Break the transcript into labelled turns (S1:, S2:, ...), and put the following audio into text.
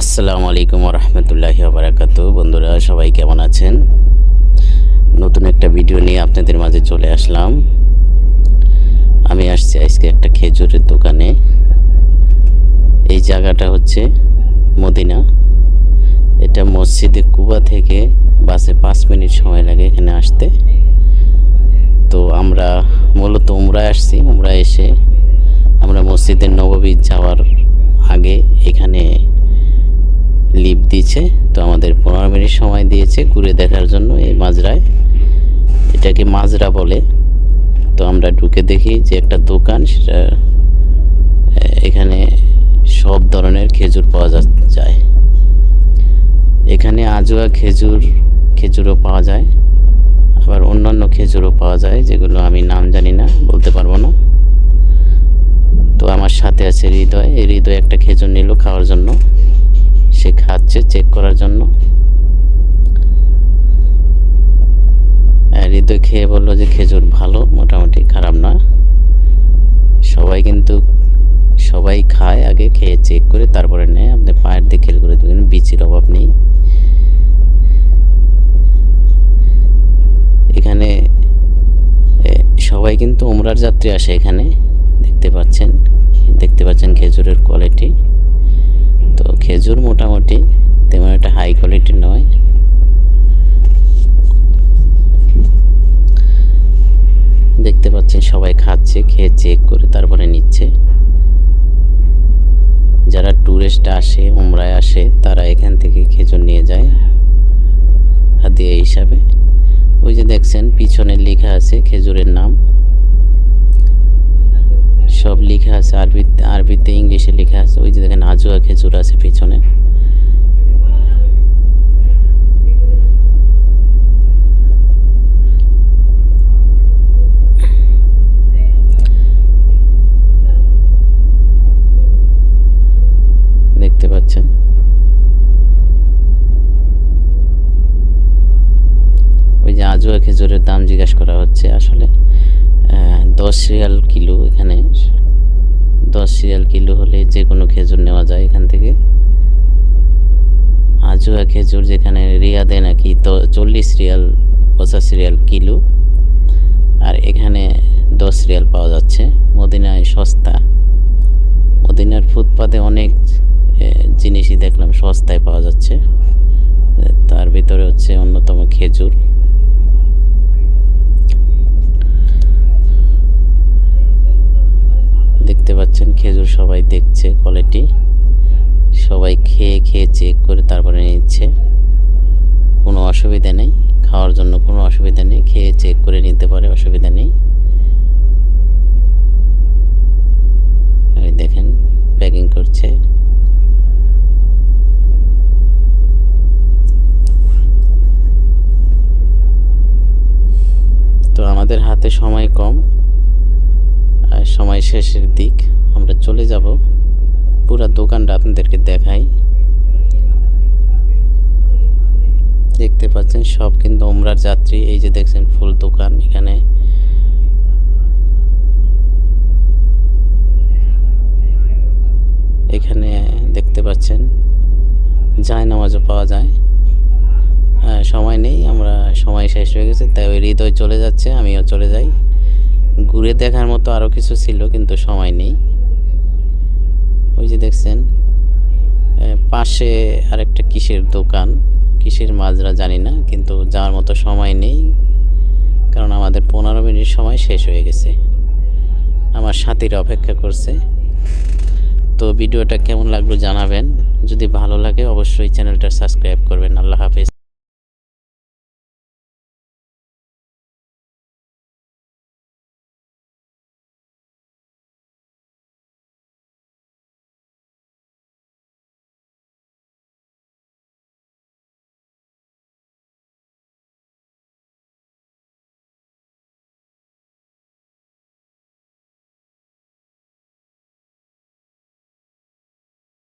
S1: আসসালামু আলাইকুম রহমতুল্লাহি বারাকাত বন্ধুরা, সবাই কেমন আছেন? নতুন একটা ভিডিও নিয়ে আপনাদের মাঝে চলে আসলাম। আমি আসছি আজকে একটা খেজুরের দোকানে। এই জায়গাটা হচ্ছে মদিনা। এটা মসজিদে কুবা থেকে বাসে পাঁচ মিনিট সময় লাগে এখানে আসতে। তো আমরা মূলত উমরায় আসছি। উমরায় এসে আমরা মসজিদের নববী যাওয়ার আগে এখানে দিয়েছে, তো আমাদের পনেরো মিনিট সময় দিয়েছে ঘুরে দেখার জন্য এই মাজরায়। এটাকে মাজরা বলে। তো আমরা ঢুকে দেখি যে একটা দোকান, সেটা এখানে সব ধরনের খেজুর পাওয়া যায়। এখানে আজোয়া খেজুর, খেজুরও পাওয়া যায়। আবার অন্যান্য খেজুরও পাওয়া যায়, যেগুলো আমি নাম জানি না, বলতে পারব না। তো আমার সাথে আছে হৃদয়। এই হৃদয় একটা খেজুর নিল খাওয়ার জন্য। সে খাচ্ছে চেক করার জন্য। হৃদয় খেয়ে বলল যে খেজুর ভালো, মোটামুটি খারাপ না। সবাই কিন্তু, সবাই খায় আগে, খেয়ে চেক করে তারপরে নেয়। আপনি পায়ের দিয়ে খেল করে দেবেন বিচির অভাব নেই। এখানে সবাই কিন্তু উমরার যাত্রী আসে এখানে। দেখতে পাচ্ছেন দেখতে পাচ্ছেন খেজুরের কোয়ালিটি তো খেজুর মোটামুটি তেমন একটা হাই কোয়ালিটির নয়। দেখতে পাচ্ছেন সবাই খাচ্ছে, খেয়ে চেক করে তারপরে নিচ্ছে। যারা ট্যুরিস্ট আসে, উমরায় আসে, তারা এখান থেকে খেজুর নিয়ে যায় হাদিয়া হিসাবে। ওই যে দেখছেন, পিছনে লেখা আছে খেজুরের নাম। সব লেখা আছে আরবিতে আরবিতে ইংলিশে লেখা আছে। ওই যে দেখেন আজুয়া খেজুর আছে পিছনে। দেখতে পাচ্ছেন? ওই যে খেজুরের দাম জিজ্ঞাসা করা হচ্ছে আসলে। দশ রিয়াল কিলো এখানে। দশ রিয়াল কিলো হলে যে কোনো খেজুর নেওয়া যায় এখান থেকে। আজুয়া খেজুর যেখানে রিয়াদে নাকি চল্লিশ রিয়াল, পঁচাশি রিয়াল কিলো। আর এখানে দশ রিয়াল পাওয়া যাচ্ছে, মদিনায় সস্তা। মদিনার ফুটপাতে অনেক জিনিসই দেখলাম সস্তায় পাওয়া যাচ্ছে। তার ভিতরে হচ্ছে অন্যতম খেজুর। দেখতে পাচ্ছেন, খেজুর সবাই দেখছে কোয়ালিটি সবাই খেয়ে খেয়ে চেক করে তারপরে নিচ্ছে। কোনো অসুবিধা নেই, খাওয়ার জন্য কোনো অসুবিধা নেই, খেয়ে চেক করে নিতে পারে, অসুবিধা নেই। দেখেন প্যাকিং করছে। তো আমাদের হাতে সময় কম। শেষের দিক আমরা চলে যাব। পুরো দোকানটা আপনাদেরকে দেখাই। দেখতে পাচ্ছেন সব কিন্তু ওমরার যাত্রী। এই যে দেখছেন ফুল দোকান এখানে। এখানে দেখতে পাচ্ছেন যায় নামাজও পাওয়া যায়। হ্যাঁ, সময় নেই আমরা সময় শেষ হয়ে গেছে তাই ওই হৃদয় চলে যাচ্ছে আমিও চলে যাই। ঘুরে দেখার মতো আরও কিছু ছিল, কিন্তু সময় নেই। ওই যে দেখছেন পাশে আরেকটা কিসের দোকান, কিসের মাজরা জানি না, কিন্তু যাওয়ার মতো সময় নেই, কারণ আমাদের পনেরো মিনিট সময় শেষ হয়ে গেছে। আমার সাথীরা অপেক্ষা করছে। তো ভিডিওটা কেমন লাগল জানাবেন। যদি ভালো লাগে, অবশ্যই চ্যানেলটা সাবস্ক্রাইব করবেন।